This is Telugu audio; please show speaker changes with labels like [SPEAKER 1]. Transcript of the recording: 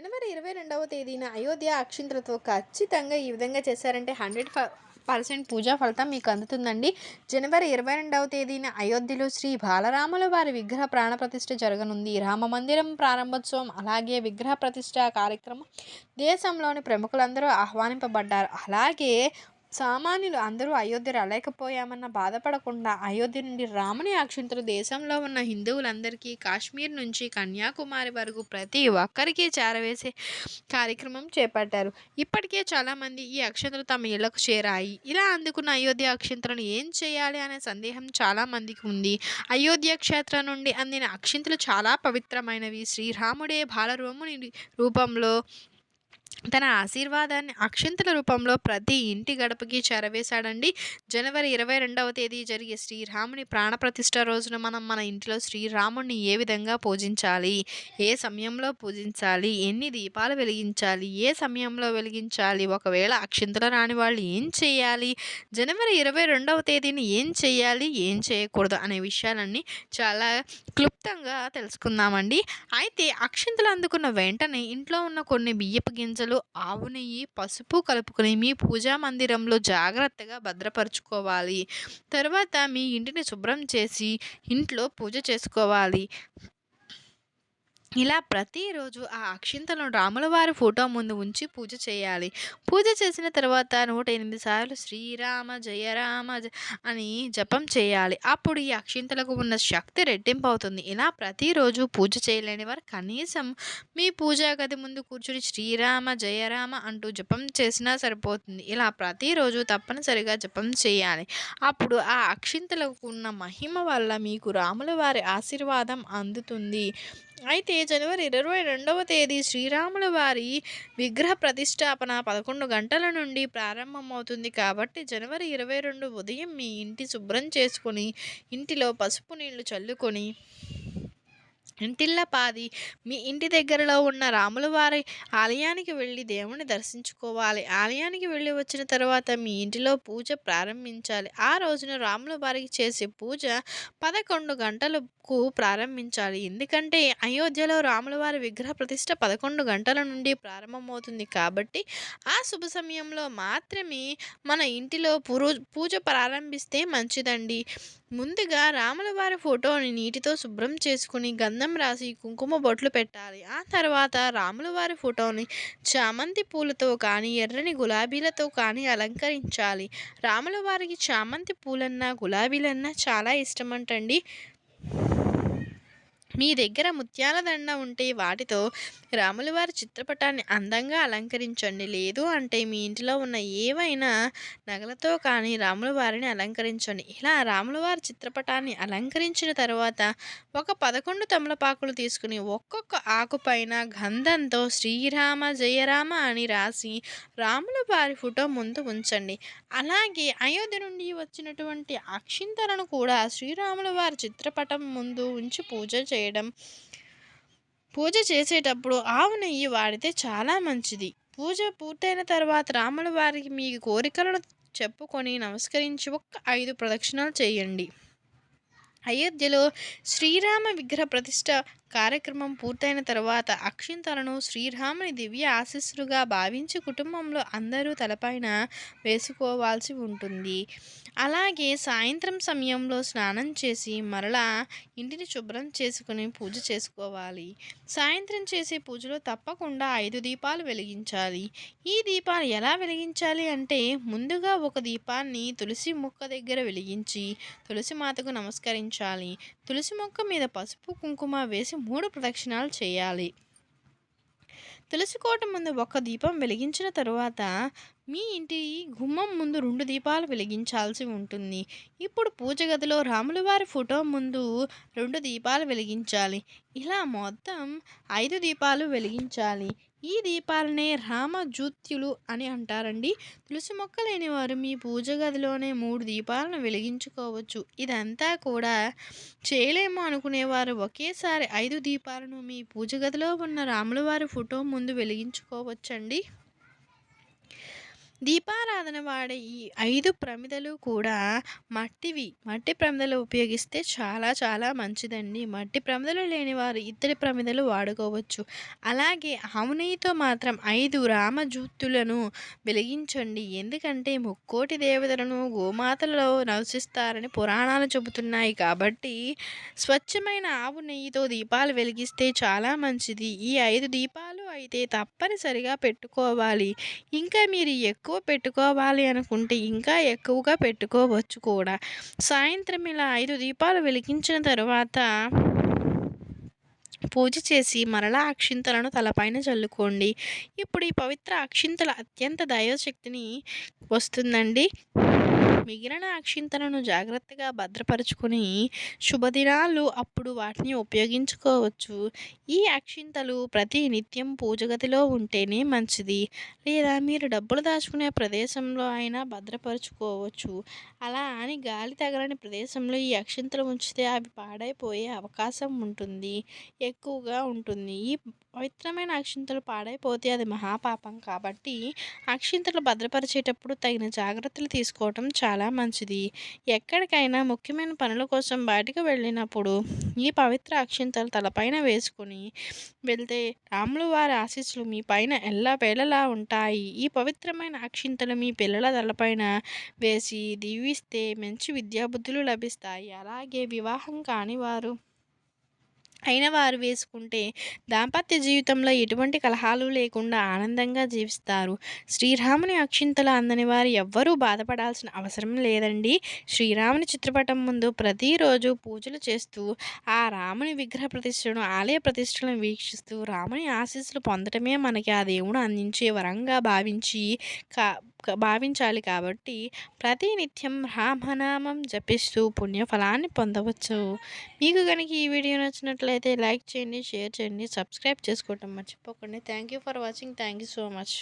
[SPEAKER 1] జనవరి ఇరవై రెండవ తేదీన అయోధ్య అక్షింతలతో ఖచ్చితంగా ఈ విధంగా చేశారంటే హండ్రెడ్ పర్సెంట్ పూజా ఫలితం మీకు అందుతుందండి. జనవరి ఇరవై రెండవ తేదీన అయోధ్యలో శ్రీ బాలరాముల వారి విగ్రహ ప్రాణ ప్రతిష్ఠ జరగనుంది. రామ మందిరం ప్రారంభోత్సవం అలాగే విగ్రహ ప్రతిష్ఠ కార్యక్రమం దేశంలోని ప్రముఖులందరూ ఆహ్వానింపబడ్డారు. అలాగే సామాన్యులు అందరూ అయోధ్య రాలేకపోయామన్న బాధపడకుండా అయోధ్య నుండి రాముని అక్షింతలు దేశంలో ఉన్న హిందువులందరికీ కాశ్మీర్ నుంచి కన్యాకుమారి వరకు ప్రతి ఒక్కరికి చేరవేసే కార్యక్రమం చేపట్టారు. ఇప్పటికే చాలామంది ఈ అక్షంతలు తమ ఇళ్ళకు చేరాయి. ఇలా అందుకున్న అయోధ్య అక్షింతలను ఏం చేయాలి అనే సందేహం చాలామందికి ఉంది. అయోధ్య క్షేత్రం నుండి అందిన అక్షింతలు చాలా పవిత్రమైనవి. శ్రీరాముడే బాలరోముని రూపంలో తన ఆశీర్వాదాన్ని అక్షింతల రూపంలో ప్రతి ఇంటి గడపకి చేరవేశాడండి. జనవరి ఇరవై రెండవ తేదీ జరిగే శ్రీరాముని ప్రాణప్రతిష్ఠ రోజున మనం మన ఇంటిలో శ్రీరాముడిని ఏ విధంగా పూజించాలి? ఏ సమయంలో పూజించాలి? ఎన్ని దీపాలు వెలిగించాలి? ఏ సమయంలో వెలిగించాలి? ఒకవేళ అక్షింతలు రాని వాళ్ళు ఏం చేయాలి? జనవరి ఇరవై రెండవ తేదీని ఏం చేయాలి? ఏం చేయకూడదు అనే విషయాలన్నీ చాలా క్లుప్తంగా తెలుసుకుందామండి. అయితే అక్షింతలు అందుకున్న వెంటనే ఇంట్లో ఉన్న కొన్ని బియ్యపు గింజలు ఆవు నెయ్యి పసుపు కలుపుకొని మీ పూజా మందిరంలో జాగ్రత్తగా భద్రపరుచుకోవాలి. తర్వాత మీ ఇంటిని శుభ్రం చేసి ఇంట్లో పూజ చేసుకోవాలి. ఇలా ప్రతిరోజు ఆ అక్షింతలను రాముల వారి ఫోటో ముందు ఉంచి పూజ చేయాలి. పూజ చేసిన తర్వాత నూట ఎనిమిది సార్లు శ్రీరామ జయరామ అని జపం చేయాలి. అప్పుడు ఈ అక్షింతలకు ఉన్న శక్తి రెట్టింపు అవుతుంది ఇలా ప్రతిరోజు పూజ చేయలేని వారు కనీసం మీ పూజా గది ముందు కూర్చుని శ్రీరామ జయరామ అంటూ జపం చేసినా సరిపోతుంది. ఇలా ప్రతిరోజు తప్పనిసరిగా జపం చేయాలి. అప్పుడు ఆ అక్షింతలకు ఉన్న మహిమ వల్ల మీకు రాముల వారి ఆశీర్వాదం అందుతుంది. అయితే జనవరి ఇరవై రెండవ తేదీ శ్రీరాముల వారి విగ్రహ ప్రతిష్టాపన పదకొండు గంటల నుండి ప్రారంభమవుతుంది కాబట్టి జనవరి ఇరవై రెండు ఉదయం మీ ఇంటి శుభ్రం చేసుకొని ఇంటిలో పసుపు నీళ్ళు చల్లుకొని ఇంటిల్లపాది మీ ఇంటి దగ్గరలో ఉన్న రాముల వారి ఆలయానికి వెళ్ళి దేవుని దర్శించుకోవాలి. ఆలయానికి వెళ్ళి వచ్చిన తర్వాత మీ ఇంటిలో పూజ ప్రారంభించాలి. ఆ రోజున రాముల వారికి చేసే పూజ పదకొండు గంటలకు ప్రారంభించాలి. ఎందుకంటే అయోధ్యలో రాముల వారి విగ్రహ ప్రతిష్ట పదకొండు గంటల నుండి ప్రారంభమవుతుంది కాబట్టి ఆ శుభ సమయంలో మాత్రమే మన ఇంటిలో పూజ ప్రారంభిస్తే మంచిదండి. ముందుగా రాముల వారి ఫోటోని నీటితో శుభ్రం చేసుకుని గంధం రాసి కుంకుమ బొట్లు పెట్టాలి. ఆ తర్వాత రాముల వారి ఫోటోని చామంతి పూలతో కానీ ఎర్రని గులాబీలతో కానీ అలంకరించాలి. రాముల వారికి చామంతి పూలన్నా గులాబీలన్నా చాలా ఇష్టమంటండి. మీ దగ్గర ముత్యాల దండ ఉంటే వాటితో రాములవారి చిత్రపటాన్ని అందంగా అలంకరించండి. లేదు అంటే మీ ఇంటిలో ఉన్న ఏవైనా నగలతో కానీ రాముల వారిని అలంకరించండి. ఇలా రాములవారి చిత్రపటాన్ని అలంకరించిన తర్వాత ఒక పదకొండు తమలపాకులు తీసుకుని ఒక్కొక్క ఆకుపైన గంధంతో శ్రీరామ జయరామ అని రాసి రాములవారి ఫోటో ముందు ఉంచండి. అలాగే అయోధ్య నుండి వచ్చినటువంటి అక్షింతలను కూడా శ్రీరాముల వారి చిత్రపటం ముందు ఉంచి పూజ చేయండి. పూజ చేసేటప్పుడు ఆవు నెయ్యి వాడితే చాలా మంచిది. పూజ పూర్తయిన తర్వాత రాముల వారికి మీ కోరికలను చెప్పుకొని నమస్కరించి ఒక్క ఐదు ప్రదక్షిణాలు చేయండి. అయోధ్యలో శ్రీరామ విగ్రహ ప్రతిష్ట కార్యక్రమం పూర్తయిన తర్వాత అక్షింతలను శ్రీరాముని దివ్య ఆశీస్సులుగా భావించి కుటుంబంలో అందరూ తలపైన వేసుకోవాల్సి ఉంటుంది. అలాగే సాయంత్రం సమయంలో స్నానం చేసి మరలా ఇంటిని శుభ్రం చేసుకుని పూజ చేసుకోవాలి. సాయంత్రం చేసే పూజలో తప్పకుండా ఐదు దీపాలు వెలిగించాలి. ఈ దీపాలు ఎలా వెలిగించాలి అంటే ముందుగా ఒక దీపాన్ని తులసి మొక్క దగ్గర వెలిగించి తులసి మాతకు నమస్కరించాలి. తులసి మొక్క మీద పసుపు కుంకుమ వేసి మూడు ప్రదక్షిణాలు చేయాలి. తులసి కోట ముందు ఒక దీపం వెలిగించిన తరువాత మీ ఇంటి గుమ్మం ముందు రెండు దీపాలు వెలిగించాల్సి ఉంటుంది. ఇప్పుడు పూజ గదిలో రాముల వారి ఫోటో ముందు రెండు దీపాలు వెలిగించాలి. ఇలా మొత్తం ఐదు దీపాలు వెలిగించాలి. ఈ దీపాలనే రామజూత్యులు అని అంటారండి. తులసి మొక్క లేని వారు మీ పూజ గదిలోనే మూడు దీపాలను వెలిగించుకోవచ్చు. ఇదంతా కూడా చేయలేము అనుకునేవారు. ఒకేసారి ఐదు దీపాలను మీ పూజ గదిలో ఉన్న రాములవారి ఫోటో ముందు వెలిగించుకోవచ్చండి. దీపారాధన వాడే ఈ ఐదు ప్రమిదలు కూడా మట్టివి. మట్టి ప్రమిదలు ఉపయోగిస్తే చాలా చాలా మంచిదండి. మట్టి ప్రమిదలు లేని వారు ఇత్తడి ప్రమిదలు వాడుకోవచ్చు. అలాగే ఆవు నెయ్యితో మాత్రం ఐదు రామజూత్తులను వెలిగించండి. ఎందుకంటే ముక్కోటి దేవతలను గోమాతలలో నవసిస్తారని పురాణాలు చెబుతున్నాయి కాబట్టి స్వచ్ఛమైన ఆవు నెయ్యితో దీపాలు వెలిగిస్తే చాలా మంచిది. ఈ ఐదు దీపాలు అయితే తప్పనిసరిగా పెట్టుకోవాలి. ఇంకా మీరు ఎక్కువ ఎక్కువ పెట్టుకోవాలి అనుకుంటే ఇంకా ఎక్కువగా పెట్టుకోవచ్చు కూడా. సాయంత్రం ఇలా ఐదు దీపాలు వెలిగించిన తర్వాత పూజ చేసి మరలా అక్షింతలను తలపైన చల్లుకోండి. ఇప్పుడు ఈ పవిత్ర అక్షింతల అత్యంత దైవశక్తిని వస్తుందండి. మిగిలిన అక్షింతలను జాగ్రత్తగా భద్రపరుచుకుని శుభదినాలు అప్పుడు వాటిని ఉపయోగించుకోవచ్చు. ఈ అక్షింతలు ప్రతి నిత్యం పూజగతిలో ఉంటేనే మంచిది. లేదా మీరు డబ్బులు దాచుకునే ప్రదేశంలో అయినా భద్రపరుచుకోవచ్చు. అలా అని గాలి తగలని ప్రదేశంలో ఈ అక్షింతలు ఉంచితే అవి పాడైపోయే అవకాశం ఉంటుంది. ఎక్కువగా ఉంటుంది. ఈ పవిత్రమైన అక్షింతలు పాడైపోతే అది మహాపాపం కాబట్టి అక్షింతలు భద్రపరిచేటప్పుడు తగిన జాగ్రత్తలు తీసుకోవటం చాలా మంచిది. ఎక్కడికైనా ముఖ్యమైన పనుల కోసం బయటకు వెళ్ళినప్పుడు ఈ పవిత్ర అక్షింతలు తలపైన వేసుకొని వెళ్తే రాములు వారి ఆశీస్సులు మీ పైన ఎల్లా వేళలా ఉంటాయి. ఈ పవిత్రమైన అక్షింతలు మీ పిల్లల తలపైన వేసి దీవిస్తే మంచి విద్యాబుద్ధులు లభిస్తాయి. అలాగే వివాహం కాని వారు అయిన వారు వేసుకుంటే దాంపత్య జీవితంలో ఎటువంటి కలహాలు లేకుండా ఆనందంగా జీవిస్తారు. శ్రీరాముని అక్షింతలు అందని వారు ఎవ్వరూ బాధపడాల్సిన అవసరం లేదండి. శ్రీరాముని చిత్రపటం ముందు ప్రతిరోజు పూజలు చేస్తూ ఆ రాముని విగ్రహ ప్రతిష్టను ఆలయ ప్రతిష్టలను వీక్షిస్తూ రాముని ఆశీస్సులు పొందటమే మనకి ఆ దేవుడు అందించే వరంగా భావించి కా భావించాలి కాబట్టి ప్రతినిత్యం రామనామం జపిస్తూ పుణ్యఫలాన్ని పొందవచ్చు. మీకు కనుక ఈ వీడియో నచ్చినట్లయితే లైక్ చేయండి షేర్ చేయండి సబ్స్క్రైబ్ చేసుకోవటం మర్చిపోకండి. Thank you for watching. Thank you so much.